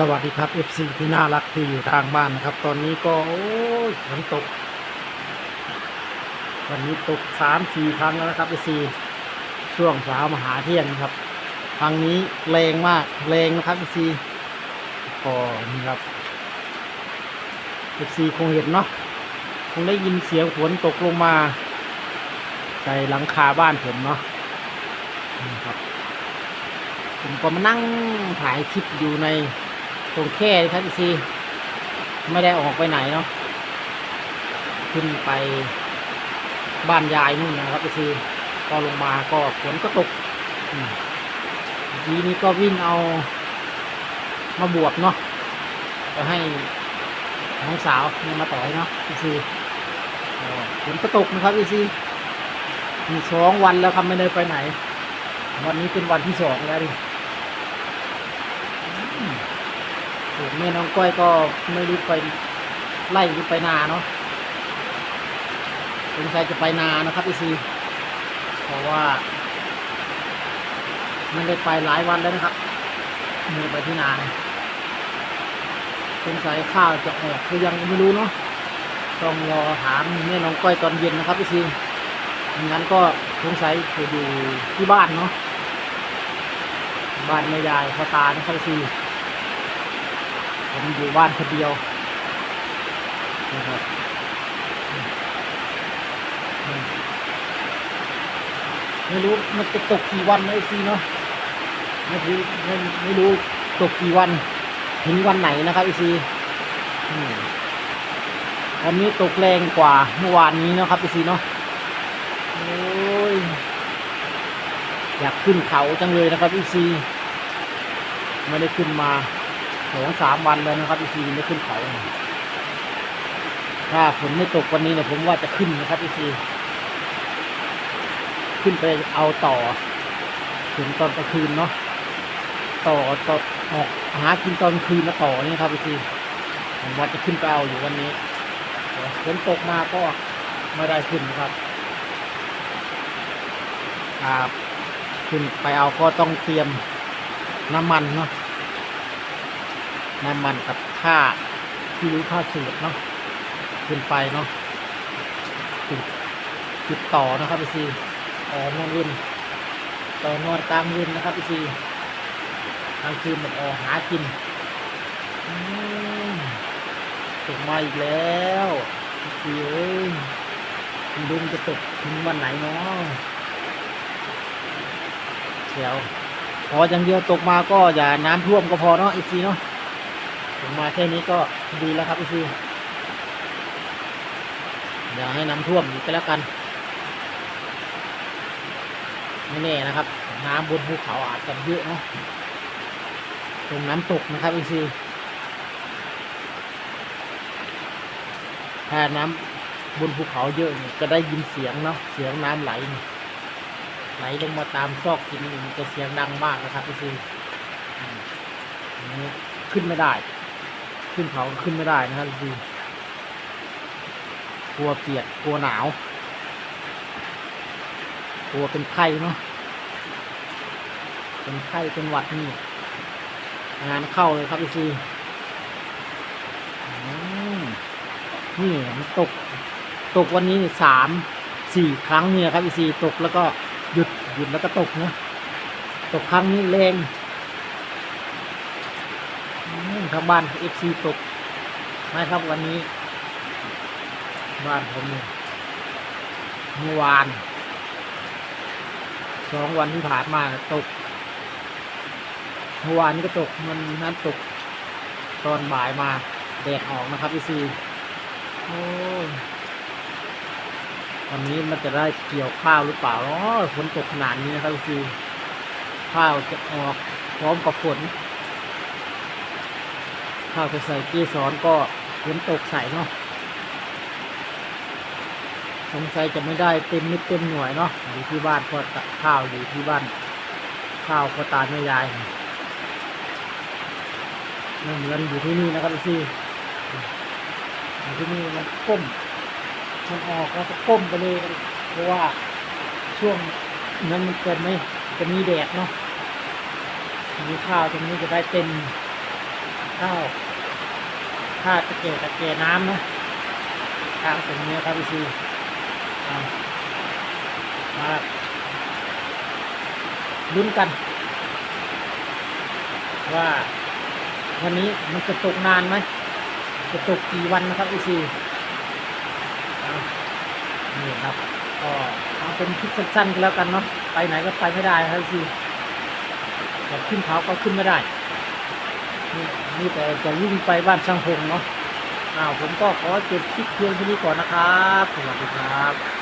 สวัสดีครับ FC ที่น่ารักที่อยู่ทางบ้านนะครับ ตอนนี้ก็ โอ้ยฝนตก วันนี้ตกสามสี่ครั้งแล้วนะครับ FC ช่วงเช้ามาหาเที่ยงนะครับ ครั้งนี้แรงมากแรงนะครับ FC ก็นี่ครับ FC คงเห็นเนาะคงได้ยินเสียงฝนตกลงมาใส่หลังคาบ้านผมเนาะนี่ครับผมก็มานั่งถ่ายคลิปอยู่ใน ตรงแค่ครับพี่ซีไม่ได้ออกไปไหนเนาะขึ้นไปบ้านยายนู่นนะครับพี่ซีก็ลงมาก็ฝนก็ตกทีนี้ก็วิ่งเอามาบวบเนาะก็ให้น้องสาวเนี่ยมาต่อยเนาะพี่ซีฝนก็ตกนะครับพี่ซีมีสองวันแล้วครับไม่ได้ไปไหน วันนี้เป็นวันที่สองแล้วดิอืมโอ้ แม่น้องก้อยก็ไม่รู้ไปไล่หรือไปนาเนาะสงสัยจะไปนานะครับพี่ซีเพราะว่าไม่ได้ไปหลายวันแล้วนะครับมือไปที่นาสงสัยข้าวจะออกคือยังไม่รู้เนาะต้องรอถามแม่น้องก้อยตอนเย็นนะครับพี่ซีไม่งั้นก็สงสัยจะอยู่ที่บ้านเนาะบ้านแม่ยายพ่อตานะครับพี่ ผมอยู่บ้านคนเดียวนะครับไม่รู้มันจะตกกี่วันนะไอซีเนาะไม่รู้ไม่ไม่รู้ตกกี่วันถึงวันไหนนะครับไอซีวันนี้ตกแรงกว่าเมื่อวานนี้นะครับไอซีเนาะโอ้ยอยากขึ้นเขาจังเลยนะครับอีซีไม่ได้ขึ้นมา สองสามวันแล้วนะครับอีซีไม่ขึ้นเขาถ้าฝนไม่ตกวันนี้เนี่ยผมว่าจะขึ้นนะครับอีซีขึ้นไปเอาต่อ ถึงตอนกลางคืนเนาะต่อต่อออกหากินตอนคืนแล้วต่อนี่ครับอีซีผมว่าจะขึ้นไปเอาอยู่วันนี้ฝนตกมาก็ไม่ได้ขึ้นนะครับครับขึ้นไปเอาก็ต้องเตรียมน้ำมันเนาะ น้ำมันกับค่าที่รู้ค่าสูตรเนาะขึ้นไปเนาะจุดจุดต่อนะครับพี่ซีต่อนอนวินต่อนอนกลางวินนะครับพี่ซีกลางคืนมันออกหากินตกมาอีกแล้วพี่ซีเอ้ยไม่รู้มันจะตกถึงวันไหนเนาะเดี๋ยวพออย่างเดียวตกมาก็อย่าน้ำท่วมก็พอเนาะอีซีเนาะ ตกมาแค่นี้ก็ดีแล้วครับอีซีอย่าให้น้ำท่วมอีกก็แล้วกันไม่แน่นะครับ น้ำบนภูเขาอาจจะเยอะเนาะตรงน้ำตกนะครับอีซีถ้าน้ำบนภูเขาเยอะนี่ยจะได้ยินเสียงเนาะเสียงน้ำไหลไหลลงมาตามซอกหินนี่จะเสียงดังมากนะครับพี่ซีอืมอันนี้ขึ้นไม่ได้ ขึ้นเขาก็ขึ้นไม่ได้นะครับพี่ซีกลัวเปียกกลัวหนาวกลัวเป็นไข้เนาะเป็นไข้เป็นหวัดนี่งานเข้าเลยครับพี่ซีอืมนี่มันตก ตกวันนี้สามสี่ครั้งเนี่ยครับพี่ซีตกแล้วก็หยุดหยุดแล้วก็ตกนะตกครั้งนี้แรง ทางบ้านเอฟซีตกไม่ครับวันนี้ บ้านผมเมื่อวานสองวันที่ผ่านมาตกเมื่อวานนี้ก็ตกมันนั้นตกตอนบ่ายมาแดดออกนะครับพี่ซีโอ้วันนี้มันจะได้เกี่ยวข้าวหรือเปล่าอ๋อฝนตกขนาดนี้นะครับคือข้าวจะออกพร้อมกับฝน ข้าวจะใส่เกสรก็ฝนตกใส่เนาะสงสัยจะไม่ได้เต็มนิดเต็มหน่วยเนาะอยู่ที่บ้านก็ข้าวอยู่ที่บ้าน ข้าวก็ตาแม่ยายไม่เหมือนอยู่ที่นี่นะครับพี่อยู่ที่นี่มันก้มมันออกแล้วจะก้มไปเลยเพราะว่าช่วงนั้นมันจะไม่จะมีแดดเนาะมีข้าวตรงนี้จะได้เต็มข้าว ข้าตะเกียตะเกียน้ำนะทางตรงนี้ครับพี่ซีมาลุ้นกัน ว่าวันนี้มันจะตกนานไหมจะตกกี่วันนะครับพี่ซีนี่ครับก็เอาเป็นคลิปสั้นๆกันแล้วกันเนาะไปไหนก็ไปไม่ได้ครับพี่ซีจะขึ้นเขาก็ขึ้นไม่ได้ นี่แต่จะวิ่งไปบ้านช่างพงเนาะอ้าวผมก็ขอจบคลิปเพียงเท่านี้ก่อนนะครับ สวัสดีครับ